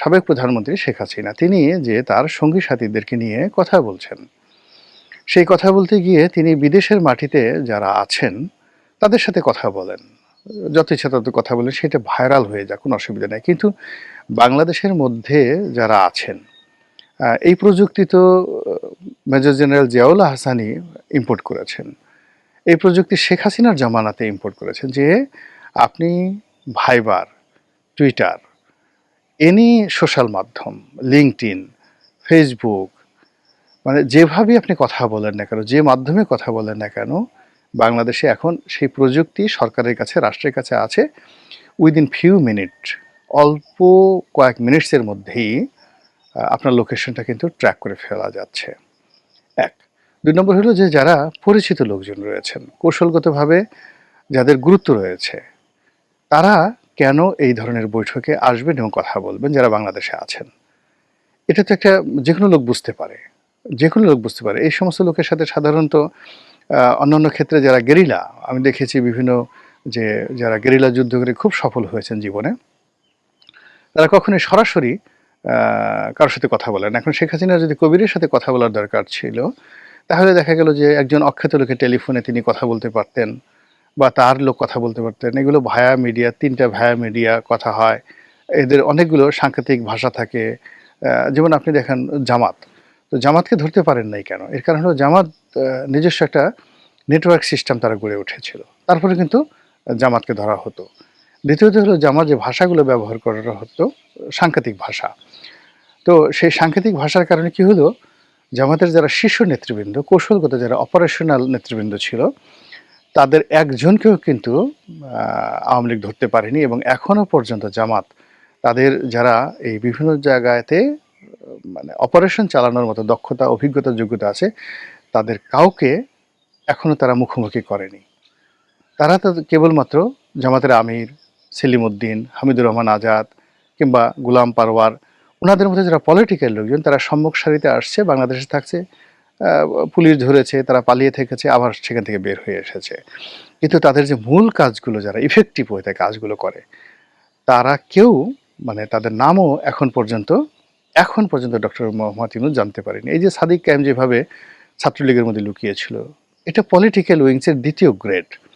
সাবেক প্রধানমন্ত্রী শেখ হাসিনা, তিনি যে তার সঙ্গী সাথীদেরকে নিয়ে কথা বলছেন। সেই কথা বলতে গিয়ে তিনি বিদেশের মাটিতে যারা আছেন, তাদের সাথে কথা বলেন। যত ইচ্ছা তত কথা বলেন, সেটা ভাইরাল হয়ে যায় কোনো অসুবিধা নেই। কিন্তু বাংলাদেশের মধ্যে যারা আছেন এই প্রযুক্তি তো major general Ziaul Hasani import করেছেন। এই প্রযুক্তি শেখ হাসিনার জামানাতে ইম্পোর্ট করেছেন যে, আপনি ভাইবার, টুইটার এনি সোশ্যাল মাধ্যম লিঙ্কড ইন ফেসবুক মানে যেভাবে আপনি কথা বলেন না কেন, যে মাধ্যমে কথা বলেন না কেন, বাংলাদেশে এখন সেই প্রযুক্তি সরকারের কাছে, রাষ্ট্রের কাছে আছে। উইদিন ফিউ মিনিট অল্প কয়েক মিনিটসের মধ্যেই আপনার লোকেশনটা কিন্তু ট্র্যাক করে ফেলা যাচ্ছে। এক। দুই নম্বর হলো যে যারা পরিচিত লোকজন রয়েছেন, কৌশলগতভাবে যাদের গুরুত্ব রয়েছে, তারা কেন এই ধরনের বৈঠকে আসবেন এবং কথা বলবেন যারা বাংলাদেশে আছেন? এটা তো একটা যে কোনো লোক বুঝতে পারে। যে কোনো লোক বুঝতে পারে। এই সমস্ত লোকের সাথে সাধারণত অন্যান্য ক্ষেত্রে যারা গেরিলা, আমি দেখেছি বিভিন্ন যে যারা গেরিলা যুদ্ধ করে খুব সফল হয়েছেন জীবনে, তারা কখনোই সরাসরি কারোর সাথে কথা বলেন এখন শেখ হাসিনা যদি কবিরের সাথে কথা বলার দরকার ছিল, তাহলে দেখা গেল যে একজন অখ্যাত লোকের টেলিফোনে তিনি কথা বলতে পারতেন। বা তার লোক কথা বলতে পারতেন। এগুলো ভায়া মিডিয়া তিনটা ভায়া মিডিয়া কথা হয়। এদের অনেকগুলো সাংকেতিক ভাষা থাকে। যেমন আপনি দেখেন জামাত। তো জামাতকে ধরতে পারেন নাই কেন? এর কারণ হলো জামাত নিজস্ব একটা নেটওয়ার্ক সিস্টেম তারা গড়ে উঠেছিল। তারপরে কিন্তু জামাতকে ধরা হতো। দ্বিতীয়ত হলো জামাত যে ভাষাগুলো ব্যবহার করা হতো, সাংকেতিক ভাষা। তো সেই সাংকেতিক ভাষার কারণে কি হলো? জামাতের যারা শীর্ষ নেতৃবৃন্দ, কৌশলগত যারা অপারেশনাল নেতৃবৃন্দ ছিল তাদের একজনকেও কিন্তু আওয়ামী লীগ ধরতে পারেনি এবং এখনও পর্যন্ত জামাত তাদের যারা এই বিভিন্ন জায়গাতে মানে অপারেশন চালানোর মতো দক্ষতা, অভিজ্ঞতা, যোগ্যতা আছে, তাদের কাউকে এখনও তারা মুখোমুখি করেনি। তারা তো কেবলমাত্র জামাতের আমির সেলিম উদ্দিন হামিদুর রহমান আজাদ কিংবা গুলাম পারওয়ার ওনাদের মধ্যে যারা পলিটিক্যাল লোকজন, তারা সম্মুখ সারিতে আসছে, বাংলাদেশে থাকছে। পুলিশ ধরেছে, তারা পালিয়ে থেকেছে, আবার সেখান থেকে বের হয়ে এসেছে। কিন্তু তাদের যে মূল কাজগুলো, যারা ইফেক্টিভ হয়ে থাকে কাজগুলো করে, তারা কেউ মানে তাদের নামও এখন পর্যন্ত এখন পর্যন্ত ডক্টর মোহাম্মদ ইউনুস জানতে পারেনি। এই যে সাদিক কায়েম যেভাবে ছাত্রলীগের মধ্যে লুকিয়েছিল, এটা পলিটিক্যাল উইংসের দ্বিতীয় গ্রেড